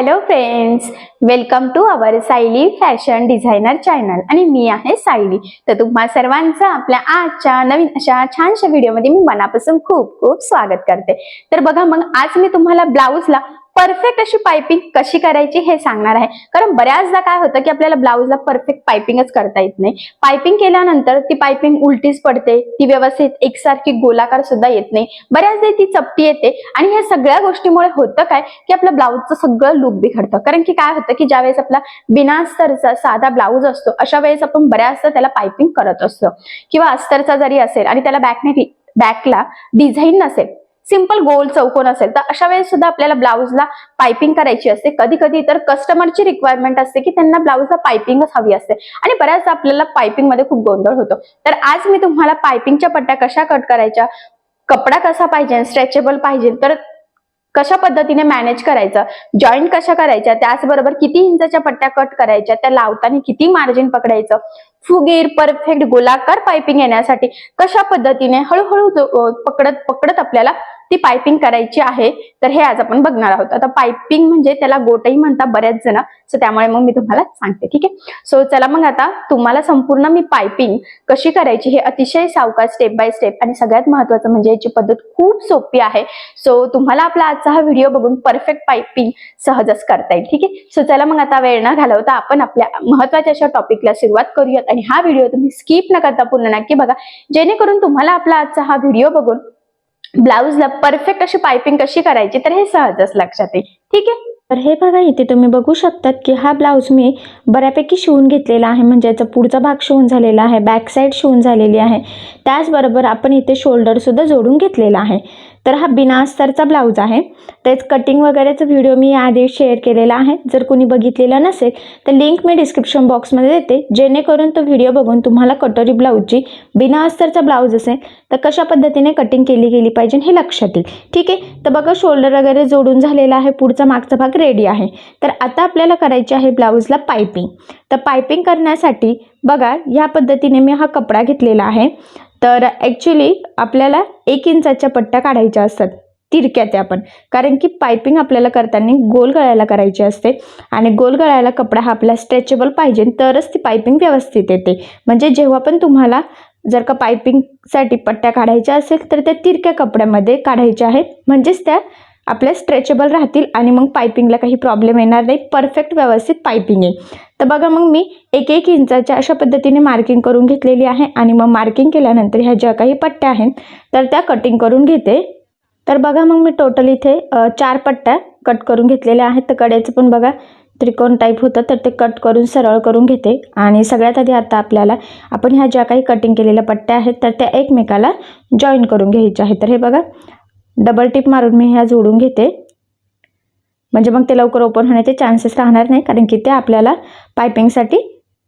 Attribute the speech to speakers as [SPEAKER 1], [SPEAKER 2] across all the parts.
[SPEAKER 1] Hello friends welcome to our Sayali fashion designer channel आणि मी आहे सायली तर तुम्हा सर्वांचं आपल्या आजच्या नवीन अशा छानशा व्हिडिओमध्ये मी मनापासून खूप खूप स्वागत करते. तर बघा मग आज मी तुम्हाला ब्लाऊजला परफेक्ट अशी पायपिंग कशी करायची हे सांगणार आहे. कारण बऱ्याचदा काय होतं की आपल्याला ब्लाऊजला परफेक्ट पायपिंगच करता येत नाही. पायपिंग केल्यानंतर ती पायपिंग उलटीच पडते ती व्यवस्थित एकसारखी गोलाकार सुद्धा येत नाही. बऱ्याचदा ती चपटी येते आणि ह्या सगळ्या गोष्टीमुळे होतं काय की आपलं ब्लाऊजचं सगळं लुक बिघडतं. कारण की काय होतं की ज्या वेळेस आपला बिना अस्तरचा साधा ब्लाऊज असतो अशा वेळेस आपण बऱ्याचदा त्याला पायपिंग करत असतो. किंवा अस्तरचा जरी असेल आणि त्याला बॅकने बॅकला डिझाईन नसेल सिंपल गोल चौकोन असेल तर अशा वेळेस सुद्धा आपल्याला ब्लाऊजला पायपिंग करायची असते. कधी कधी तर कस्टमरची रिक्वायरमेंट असते की त्यांना ब्लाऊजला पायपिंगच हवी असते आणि बऱ्याच आपल्याला पायपिंगमध्ये खूप गोंधळ होतो. तर आज मी तुम्हाला पायपिंगच्या पट्ट्या कशा कट करायच्या कपडा कसा पाहिजे स्ट्रेचेबल पाहिजे तर कशा पद्धतीने मॅनेज करायचं जॉईंट कशा करायच्या त्याचबरोबर किती इंचाच्या पट्ट्या कट करायच्या त्या लावताना किती मार्जिन पकडायचं फुगीर परफेक्ट गोलाकार पायपिंग येण्यासाठी कशा पद्धतीने हळूहळू पकडत पकडत आपल्याला ती पायपिंग करायची आहे तर हे आज आपण बघणार आहोत. आता पायपिंग म्हणजे त्याला गोटही म्हणतात बऱ्याच जण सो त्यामुळे मग मी तुम्हाला सांगते ठीक आहे? सो चला मग आता तुम्हाला संपूर्ण मी पायपिंग कशी करायची हे अतिशय सावकाश स्टेप बाय स्टेप आणि सगळ्यात महत्वाचं म्हणजे याची पद्धत खूप सोपी आहे. सो तुम्हाला आपला आजचा हा व्हिडिओ बघून परफेक्ट पायपिंग सहजच करता येईल ठीक आहे? सो चला मग आता वेळ न घालवता आपण आपल्या महत्त्वाच्या अशा टॉपिकला सुरुवात करूयात. आणि हा व्हिडिओ तुम्ही स्किप न करता पूर्ण नक्की बघा. जेणेकरून तुम्हाला आपला आजचा हा व्हिडिओ बघून ब्लाऊजला परफेक्ट अशी पायपिंग कशी करायची तर हे सहजच लक्षात येईल. ठीक आहे?
[SPEAKER 2] तर हे बघा इथे तुम्ही बघू शकतात की हा ब्लाऊज मी बऱ्यापैकी शिवून घेतलेला आहे. म्हणजे याचा पुढचा भाग शिवून झालेला आहे बॅक साईड शिवून झालेली आहे. त्याचबरोबर आपण इथे शोल्डरसुद्धा जोडून घेतलेला आहे. तर हा बिना अस्तरचा ब्लाऊज आहे. तेच कटिंग वगैरेचा व्हिडिओ मी याआधी शेअर केलेला आहे. जर कोणी बघितलेला नसेल तर लिंक मी डिस्क्रिप्शन बॉक्समध्ये देते. जेणेकरून तो व्हिडिओ बघून तुम्हाला कटोरी ब्लाऊजची बिना अस्तरचा ब्लाऊज असेल तर कशा पद्धतीने कटिंग केली गेली पाहिजे हे लक्षात येईल. ठीक आहे? तर बघा शोल्डर वगैरे जोडून झालेला आहे. पुढचा मागचा भाग रेडी आहे. तर आता आपल्याला करायची आहे ब्लाऊजला पायपिंग तर पायपिंग करण्यासाठी बघा ह्या पद्धतीने मी हा कपडा घेतलेला आहे. तर ॲक्च्युली आपल्याला एक इंचाच्या पट्ट्या काढायच्या असतात. तिरक्या त्या पण. कारण की पायपिंग आपल्याला करताना गोल गळ्याला करायची असते. आणि गोल गळायला कपडा हा आपला स्ट्रेचेबल पाहिजे. तरच ती पायपिंग व्यवस्थित येते. म्हणजे जेव्हा पण तुम्हाला जर का पायपिंगसाठी पट्ट्या काढायच्या असेल तर त्या तिरक्या कपड्यामध्ये काढायच्या आहेत. म्हणजेच त्या आपल्या स्ट्रेचेबल राहतील आणि मग पायपिंगला काही प्रॉब्लेम येणार नाही. परफेक्ट व्यवस्थित पायपिंग येईल तर बघा मग मी एक एक इंचाच्या अशा पद्धतीने मार्किंग करून घेतलेली आहे आणि मग मार्किंग केल्यानंतर ह्या ज्या काही पट्ट्या आहेत तर त्या कटिंग करून घेते. तर बघा मग मी टोटल इथे चार पट्ट्या कट करून घेतलेल्या आहेत. तर कड्याचं पण बघा त्रिकोण टाईप होतं तर ते कट करून सरळ करून घेते. आणि सगळ्यात आधी आता आपल्याला आपण ह्या ज्या काही कटिंग केलेल्या पट्ट्या आहेत तर त्या एकमेकाला जॉईन करून घ्यायच्या आहेत. तर हे बघा डबल टिप मारून मी ह्या जोडून घेते. म्हणजे मग ते लवकर ओपन होण्याचे चान्सेस राहणार नाही कारण की ते आपल्याला पायपिंगसाठी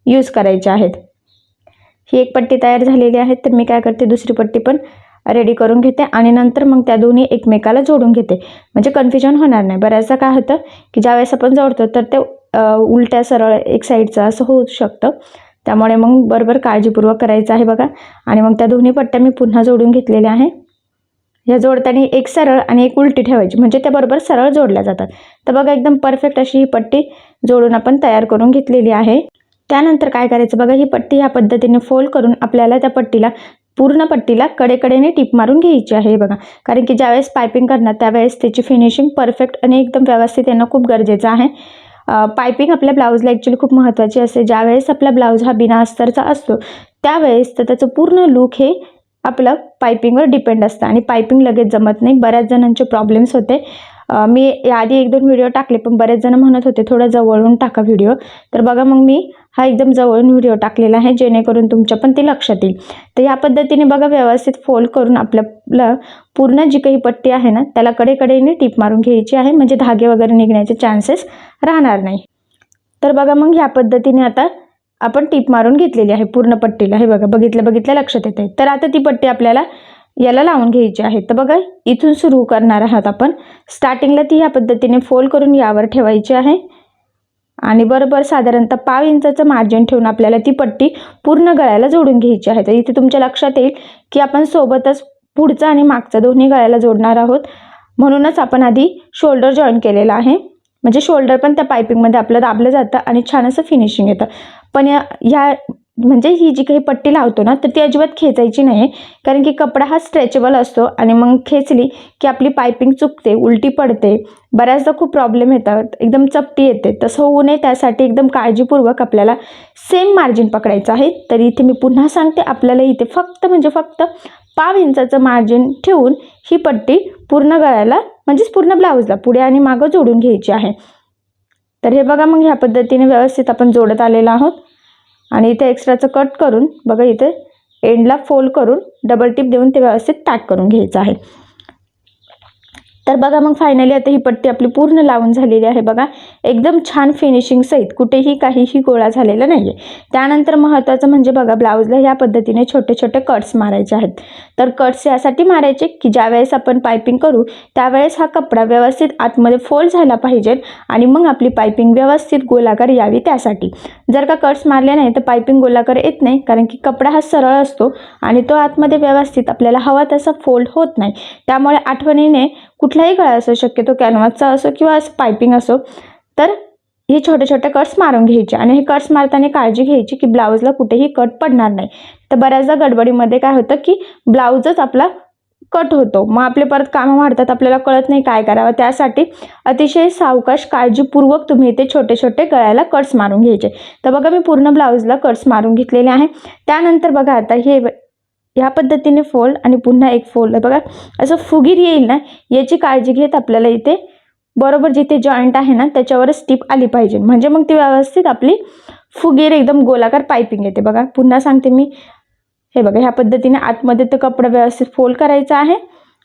[SPEAKER 2] यूज करायचे आहेत. ही एक पट्टी तयार झालेली आहे तर मी काय करते दुसरी पट्टी पण रेडी करून घेते आणि नंतर मग त्या दोन्ही एकमेकाला जोडून घेते. म्हणजे कन्फ्युजन होणार नाही. बऱ्याचदा काय होतं की ज्यावेळेस आपण जोडतो तर ते उलट्या सरळ एक साईडचं असं होऊ शकतं. त्यामुळे मग बरोबर काळजीपूर्वक करायचं आहे बघा. आणि मग त्या दोन्ही पट्ट्या मी पुन्हा जोडून घेतलेल्या आहे. ह्या जोडताना एक सरळ आणि एक उलटी ठेवायची. म्हणजे त्याबरोबर सरळ जोडल्या जातात. तर बघा एकदम परफेक्ट अशी ही पट्टी जोडून आपण तयार करून घेतलेली आहे. त्यानंतर काय करायचं बघा ही पट्टी ह्या पद्धतीने फोल्ड करून आपल्याला त्या पट्टीला पूर्ण पट्टीला कडेकडेने टिप मारून घ्यायची आहे बघा. कारण की ज्यावेळेस पायपिंग करणार त्यावेळेस त्याची फिनिशिंग परफेक्ट आणि एकदम व्यवस्थित येणं खूप गरजेचं आहे. पायपिंग आपल्या ब्लाऊजला ॲक्च्युली खूप महत्त्वाची असते. ज्यावेळेस आपला ब्लाऊज हा बिना अस्तरचा असतो त्यावेळेस तर त्याचं पूर्ण लुक हे आपलं पायपिंगवर डिपेंड असतं आणि पायपिंग लगेच जमत नाही. बऱ्याच जणांचे प्रॉब्लेम्स होते. मी याआधी एक दोन व्हिडिओ टाकले पण बरेच जण म्हणत होते थोडं जवळून टाका व्हिडिओ तर बघा मग मी हा एकदम जवळून व्हिडिओ टाकलेला आहे जेणेकरून तुमच्या पण ते लक्षात येईल. तर या पद्धतीने बघा व्यवस्थित फोल्ड करून आपल्याला पूर्ण जी काही पट्टी आहे ना त्याला कडेकडेने टीप मारून घ्यायची आहे. म्हणजे धागे वगैरे निघण्याचे चान्सेस राहणार नाही. तर बघा मग ह्या पद्धतीने आता आपण टीप मारून घेतलेली आहे पूर्ण पट्टीला. हे बघा बघितलं बघितलं लक्षात येते तर आता ती पट्टी आपल्याला याला लावून घ्यायची आहे. तर बघा इथून सुरू करणार आहात आपण. स्टार्टिंगला ती ह्या पद्धतीने फोल्ड करून यावर ठेवायची आहे. आणि बरोबर साधारणतः पाव इंचाचं मार्जिन ठेवून आपल्याला ती पट्टी पूर्ण गळ्याला जोडून घ्यायची आहे. तर इथे तुमच्या लक्षात येईल की आपण सोबतच पुढचा आणि मागचा दोन्ही गळ्याला जोडणार आहोत. म्हणूनच आपण आधी शोल्डर जॉईन केलेला आहे. म्हणजे शोल्डर पण त्या पायपिंगमध्ये आपलं दाबलं जातं आणि छान असं फिनिशिंग येतं. पण या ह्या म्हणजे ही जी काही पट्टी लावतो ना तर ती अजिबात खेचायची नाही कारण की कपडा हा स्ट्रेचेबल असतो आणि मग खेचली की आपली पायपिंग चुकते उलटी पडते. बऱ्याचदा खूप प्रॉब्लेम येतात. एकदम चपटी येते. तसं होऊ नये. त्यासाठी एकदम काळजीपूर्वक आपल्याला सेम मार्जिन पकडायचं आहे. तर इथे मी पुन्हा सांगते. आपल्याला इथे फक्त म्हणजे फक्त पाव इंचाचं मार्जिन ठेवून ही पट्टी पूर्ण गळ्याला म्हणजेच पूर्ण ब्लाऊजला पुढे आणि मागं जोडून घ्यायची आहे. तर हे बघा मग ह्या पद्धतीने व्यवस्थित आपण जोडत आलेलो आहोत. आणि इथे एक्स्ट्राचं कट करून बघा इथे एंडला फोल्ड करून डबल टिप देऊन ते व्यवस्थित पॅक करून घ्यायचं आहे. तर बघा मग फायनली आता ही पट्टी आपली पूर्ण लावून झालेली आहे बघा. एकदम छान फिनिशिंग सहित कुठेही काहीही गोळा झालेला नाही आहे त्यानंतर महत्त्वाचं म्हणजे बघा ब्लाऊजला ह्या पद्धतीने छोटे छोटे कट्स मारायचे आहेत. तर कट्स यासाठी मारायचे की ज्यावेळेस आपण पायपिंग करू त्यावेळेस हा कपडा व्यवस्थित आतमध्ये फोल्ड झाला पाहिजे आणि मग आपली पायपिंग व्यवस्थित गोलाकार यावी त्यासाठी. जर का कट्स मारले नाही तर पायपिंग गोलाकार येत नाही कारण की कपडा हा सरळ असतो आणि तो आतमध्ये व्यवस्थित आपल्याला हवा तसा फोल्ड होत नाही. त्यामुळे आठवणीने कुठलाही गळा असो शक्यतो कॅनव्हासचा असो किंवा असं पायपिंग असो तर हे छोटे छोटे कट्स मारून घ्यायचे आणि हे कट्स मारताना काळजी घ्यायची की ब्लाऊजला कुठेही कट पडणार नाही. तर बऱ्याचदा गडबडीमध्ये काय होतं की ब्लाऊजच आपला कट होतो. मग आपले परत कामं वाढतात आपल्याला कळत नाही काय करावं. त्यासाठी अतिशय सावकाश काळजीपूर्वक तुम्ही इथे छोटे छोटे गळ्याला कट्स मारून घ्यायचे. तर बघा मी पूर्ण ब्लाऊजला कट्स मारून घेतलेले आहे. त्यानंतर बघा आता हे ह्या पद्धतीने फोल्ड आणि पुन्हा एक फोल्ड बघा असं फुगीर येईल ना याची काळजी घेत आपल्याला इथे बरोबर जिथे जॉईंट आहे ना त्याच्यावरच स्टीप आली पाहिजे. म्हणजे मग ती व्यवस्थित आपली फुगीर एकदम गोलाकार पायपिंग येते. बघा पुन्हा सांगते मी. हे बघा ह्या पद्धतीने आतमध्ये तर कपडा व्यवस्थित फोल्ड करायचा आहे.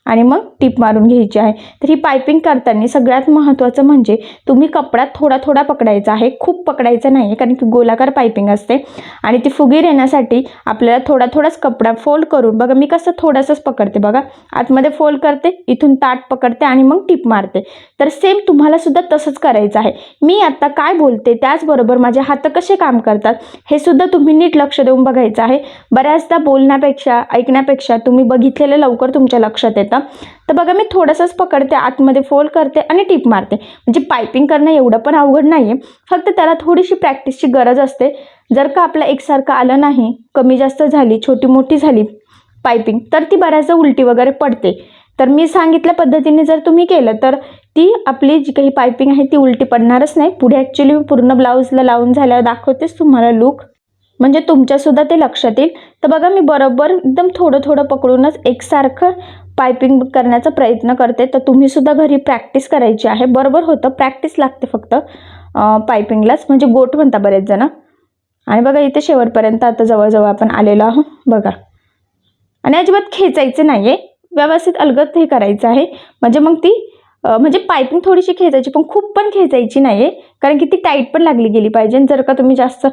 [SPEAKER 2] आणि मग टीप मारून घ्यायची आहे. तर ही पायपिंग करताना सगळ्यात महत्त्वाचं म्हणजे तुम्ही कपडा थोडा थोडा पकडायचा आहे. खूप पकडायचं नाही आहे कारण की गोलाकार पायपिंग असते. आणि ती फुगीर येण्यासाठी आपल्याला थोडा थोडाच कपडा फोल्ड करून बघा मी कसं थोडंसंच पकडते बघा. आतमध्ये फोल्ड करते इथून ताट पकडते आणि मग टीप मारते. तर सेम तुम्हाला सुद्धा तसंच करायचं आहे. मी आत्ता काय बोलते त्याचबरोबर माझे हात कसे काम करतात हे सुद्धा तुम्ही नीट लक्ष देऊन बघायचं आहे. बऱ्याचदा बोलण्यापेक्षा ऐकण्यापेक्षा तुम्ही बघितलेलं लवकर तुमच्या लक्षात येतं. तर बघा मी थोडंसंच पकडते आतमध्ये फोल्ड करते आणि टीप मारते. म्हणजे पायपिंग करणं एवढं पण अवघड नाही आहे फक्त त्याला थोडीशी प्रॅक्टिसची गरज असते. जर का आपलं एकसारखं आलं नाही कमी जास्त झाली छोटी मोठी झाली पायपिंग तर ती बऱ्याचदा उलटी वगैरे पडते. तर मी सांगितल्या पद्धतीने जर तुम्ही केलं तर ती आपली जी काही पायपिंग आहे ती उलटी पडणारच नाही. पुढे ॲक्च्युली मी पूर्ण ब्लाऊजला लावून झाल्यावर दाखवतेच तुम्हाला लुक म्हणजे तुमच्यासुद्धा ते लक्षात येईल. तर बघा मी बरोबर एकदम थोडं थोडं पकडूनच एकसारखं पायपिंग करण्याचा प्रयत्न करते तर तुम्हीसुद्धा घरी प्रॅक्टिस करायची आहे. बरोबर होतं प्रॅक्टिस लागते फक्त पायपिंगलाच म्हणजे गोट म्हणता बरेच जण. आणि बघा इथे शेवटपर्यंत आता जवळजवळ आपण आलेलो आहोत. बघा. आणि अजिबात खेचायचे नाही आहे व्यवस्थित अलगत हे करायचं आहे. म्हणजे मग ती म्हणजे पायपिंग थोडीशी खेचायची पण खूप पण खेचायची नाही आहे कारण की ती टाईट पण लागली गेली पाहिजे आणि जर का तुम्ही जास्त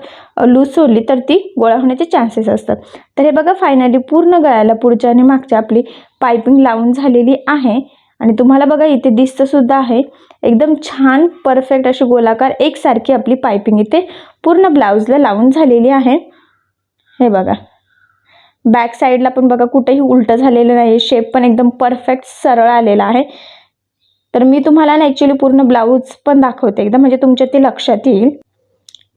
[SPEAKER 2] लूज सोडली तर ती गोळा होण्याचे चान्सेस असतात. तर हे बघा फायनली पूर्ण गळ्याला पुढच्या आणि मागच्या आपली पायपिंग लावून झालेली आहे. आणि तुम्हाला बघा इथे दिसतंसुद्धा आहे. एकदम छान परफेक्ट अशी गोलाकार एकसारखी आपली पायपिंग इथे पूर्ण ब्लाऊजला लावून झालेली आहे. हे बघा. बॅक साईडला पण बघा कुठेही उलटं झालेलं नाही शेप पण एकदम परफेक्ट सरळ आलेला आहे. तर मी तुम्हाला ना ॲक्च्युली पूर्ण ब्लाऊज पण दाखवते एकदम म्हणजे तुमच्या ते लक्षात येईल.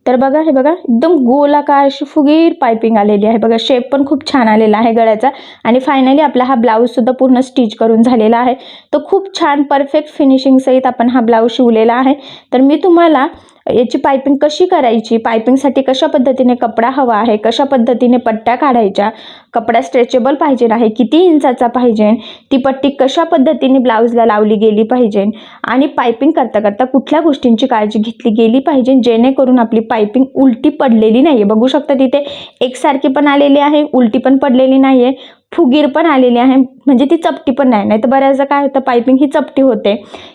[SPEAKER 2] तर बघा हे बघा एकदम गोलाकार अशी फुगीर पायपिंग आलेली आहे. बघा शेप पण खूप छान आलेला आहे गळ्याचा. आणि फायनली आपला हा ब्लाऊजसुद्धा पूर्ण स्टिच करून झालेला आहे. तर खूप छान परफेक्ट फिनिशिंगसहित आपण हा ब्लाऊज शिवलेला आहे. तर मी तुम्हाला याची पायपिंग कशी करायची? पायपिंगसाठी कशा पद्धतीने कपडा हवा आहे? कशा पद्धतीने पट्ट्या काढायच्या? कपडा स्ट्रेचेबल पाहिजे आहे? किती इंचाचा पाहिजे? ती पट्टी कशा पद्धतीने ब्लाऊजला लावली गेली पाहिजे? आणि पायपिंग करता करता कुठल्या गोष्टींची काळजी घेतली गेली पाहिजे? जेणेकरून आपली पायपिंग उलटी पडलेली नाही आहे बघू शकता तिथे एकसारखी पण आलेली आहे उलटी पण पडलेली नाही आहे फुगीर पण आलेली आहे. म्हणजे ती चपटी पण नाही. नाही तर बऱ्याचदा काय होतं पायपिंग ही चपटी होते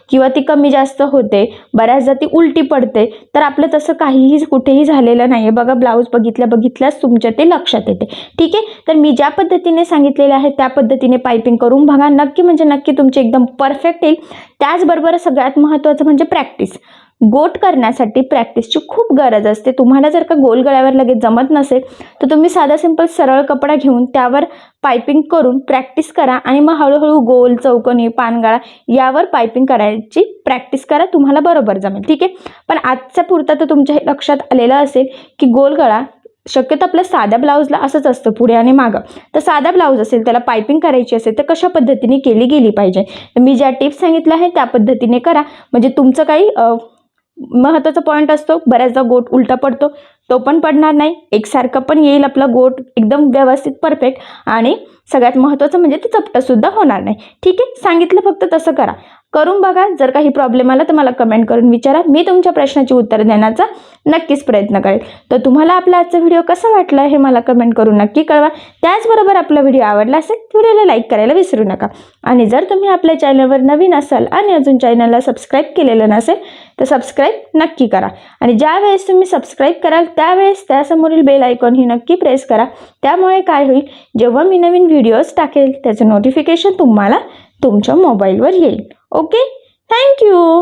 [SPEAKER 2] किंवा ती कमी जास्त होते. बऱ्याचदा ती उलटी पडते. तर आपलं तसं काहीही कुठेही झालेलं नाही आहे बघा ब्लाऊज बघितल्या बघितल्याच तुमच्या ते लक्षात येते. ठीक आहे? तर मी ज्या पद्धतीने सांगितलेलं आहे त्या पद्धतीने पायपिंग करून बघा. नक्की म्हणजे नक्की तुमची एकदम परफेक्ट येईल. त्याचबरोबर सगळ्यात महत्त्वाचं म्हणजे प्रॅक्टिस. गोट करण्यासाठी प्रॅक्टिसची खूप गरज असते. तुम्हाला जर का गोल गळ्यावर लगेच जमत नसेल तर तुम्ही साधा सिंपल सरळ कपडा घेऊन त्यावर पायपिंग करून प्रॅक्टिस करा आणि मग हळूहळू गोल चौकोनी पानगळा यावर पायपिंग करायची प्रॅक्टिस करा तुम्हाला बरोबर जमेल. ठीक आहे? पण आजचा पुरता तर तुमच्या हे लक्षात आलेलं असेल की गोल गळा शक्यतो आपल्या साध्या ब्लाऊजला असंच असतं पुढे आणि मागं. तर साधा ब्लाऊज असेल त्याला पायपिंग करायची असेल तर कशा पद्धतीने केली गेली पाहिजे? तर मी ज्या टिप्स सांगितल्या आहेत त्या पद्धतीने करा. म्हणजे तुमचं काही महत्त्वाचा पॉईंट असतो. बऱ्याचदा गोट उलटा पडतो. तो पण पडणार नाही. एकसारखं पण येईल आपला गोट. एकदम व्यवस्थित परफेक्ट आणि सगळ्यात महत्त्वाचं म्हणजे ते चपटंसुद्धा होणार नाही. ठीक आहे? सांगितलं फक्त तसं करा. करून बघा जर काही प्रॉब्लेम आला तर मला कमेंट करून विचारा. मी तुमच्या प्रश्नाची उत्तर देण्याचा नक्कीच प्रयत्न करेल. तर तुम्हाला आपला आजचा व्हिडिओ कसा वाटला हे मला कमेंट करून नक्की कळवा. त्याचबरोबर आपला व्हिडिओ आवडला असेल व्हिडिओला लाईक करायला विसरू नका. आणि जर तुम्ही आपल्या चॅनलवर नवीन असाल आणि अजून चॅनलला सबस्क्राईब केलेलं नसेल तर सबस्क्राईब नक्की करा. आणि ज्यावेळेस तुम्ही सबस्क्राईब कराल त्यावेळेस त्यासमोरील बेल आयकॉन ही नक्की प्रेस करा. त्यामुळे काय होईल? जेव्हा मी नवीन व्हिडिओज टाकेल. त्याचं नोटिफिकेशन तुम्हाला तुमच्या मोबाईलवर येईल. Okay thank you